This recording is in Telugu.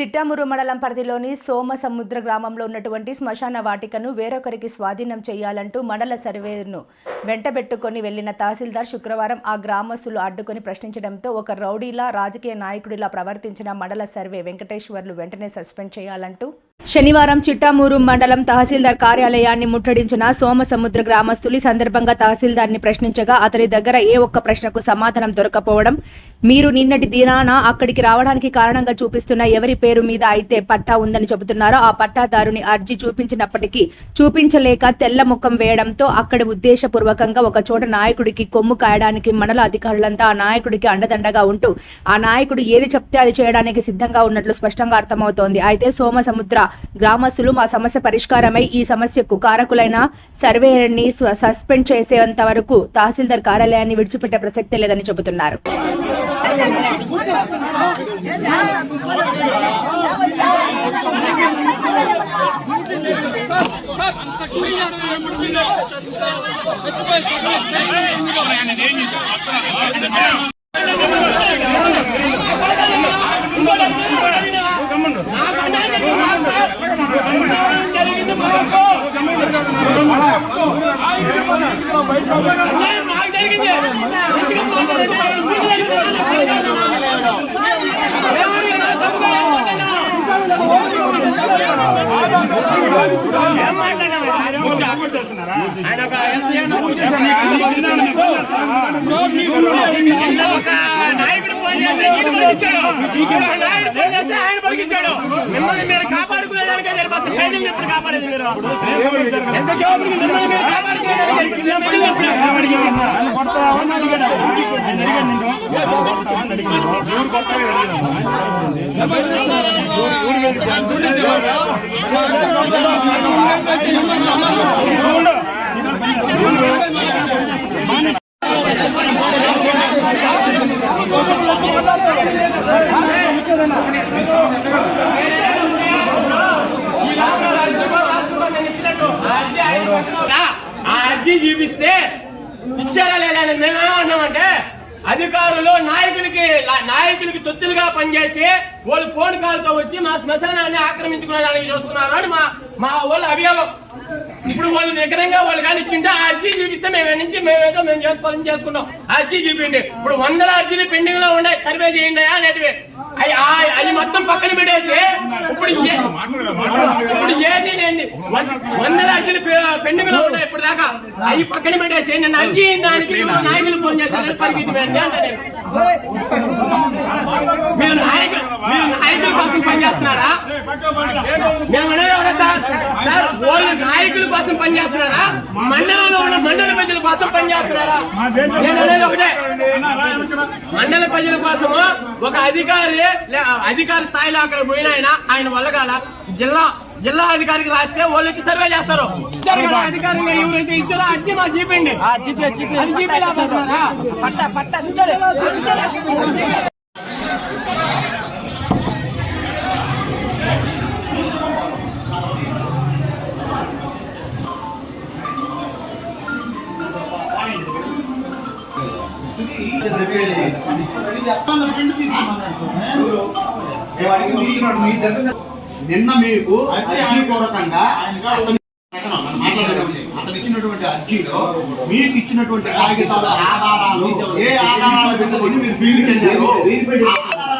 చిట్టామూరు మండలం పరిధిలోని సోమసముద్ర గ్రామంలో ఉన్నటువంటి శ్మశాన వాటికను వేరొకరికి స్వాధీనం చేయాలంటూ మండల సర్వేను వెంటబెట్టుకొని వెళ్ళిన తహసీల్దార్ శుక్రవారం ఆ గ్రామస్తులు అడ్డుకొని ప్రశ్నించడంతో ఒక రౌడీలా రాజకీయ నాయకుడిలా ప్రవర్తించిన మండల సర్వే వెంకటేశ్వర్లు వెంటనే సస్పెండ్ చేయాలంటూ శనివారం చిట్టామూరు మండలం తహసీల్దార్ కార్యాలయాన్ని ముట్టడించిన సోమసముద్ర గ్రామస్తులు ఈ సందర్భంగా తహసీల్దార్ని ప్రశ్నించగా అతని దగ్గర ఏ ఒక్క ప్రశ్నకు సమాధానం దొరకపోవడం మీరు నిన్నటి దినాన అక్కడికి రావడానికి కారణంగా చూపిస్తున్న ఎవరి పేరు మీద అయితే పట్టా ఉందని చెబుతున్నారో ఆ పట్టాదారుని అర్జీ చూపించినప్పటికీ చూపించలేక తెల్ల ముఖం వేయడంతో అక్కడి ఉద్దేశపూర్వకంగా ఒక చోట నాయకుడికి కొమ్ము కాయడానికి మండల అధికారులంతా ఆ నాయకుడికి అండదండగా ఉంటూ ఆ నాయకుడు ఏది చెప్తే అది చేయడానికి సిద్ధంగా ఉన్నట్లు స్పష్టంగా అర్థమవుతోంది. అయితే సోమసముద్ర గ్రామస్తులు మా సమస్య పరిష్కారమై ఈ సమస్యకు కారకులైన సర్వేయర్ని సస్పెండ్ చేసేంత వరకు తహసీల్దార్ కార్యాలయాన్ని విడిచిపెట్టే ప్రసక్తే లేదని చెబుతున్నారు. I don't know. పలికించాడు. మిమ్మల్ని మీరు కాపాడుకునేదానికే సరిపోతుంది. సైన్యం ఎప్పుడు కాపాడేది మీరు? ఎంత జవాబుకి మిమ్మల్ని మీరు కాపాడుకునేదానికి సరిపోతుంది చూపిస్తే ఇచ్చారా లేదా మేమేమో మేమేమన్నామంటే అధికారులు నాయకులకి నాయకులకి తొత్తులుగా పనిచేసి వాళ్ళు ఫోన్ కాల్తో వచ్చి మా శ్మశానాన్ని ఆక్రమించుకునేదానికి చూస్తున్నారు అని మా మా వాళ్ళు అభియోగం. ఇప్పుడు వాళ్ళు నిగ్రహంగా వాళ్ళు కానీ ఇచ్చింటే ఆ అర్జీ చూపిస్తే మేము నుంచి మేమేదో మేము చేసుకోవాలని చేసుకుంటాం ఆ అర్జీ చూపిండి ఇప్పుడు వందల అర్జీలు పెండింగ్లో ఉన్నాయి. సర్వే చేయండి అనేటివి. ఆ- మొత్తం పక్కన పెట్టేసి ఇప్పుడు ఇప్పుడు ఏది నేను వందల అర్జీలు పెండింగ్లో ఉన్నాయి ఇప్పుడు దాకా అవి పక్కన పెట్టేసి నేను అర్జీ దానికి నాయకులు ఫోన్ చేశారు. పరిగెత్తి అంటే మీరు నాయకులు మీరు నాయకుల కోసం పనిచేస్తున్నారా? మేము అనేది సార్ వాళ్ళు నాయకుల కోసం పనిచేస్తున్నారా? మండలంలో ఉన్న మండల ప్రజల కోసం పనిచేస్తున్నారా? నేను అనేది ఒకటే. మండల ప్రజల కోసము ఒక అధికారి లే- అధికారి స్థాయిలో అక్కడ పోయిన ఆయన ఆయన వల్లగాల జిల్లా జిల్లా అధికారికి రాస్తే వాళ్ళు వచ్చి సర్వే చేస్తారు. అధికారంగా ఎవరైతే ఇచ్చారో అర్జీ మా జీపండి నిన్న మీకు అర్జీపూర్వకంగా అతను అతను ఇచ్చినటువంటి అర్జీలో మీకు ఇచ్చినటువంటి కాగితాల ఆధారాలు ఏ ఆధారాలు పెట్టుకొని మీరు ఫీల్డ్కి వెళ్ళారు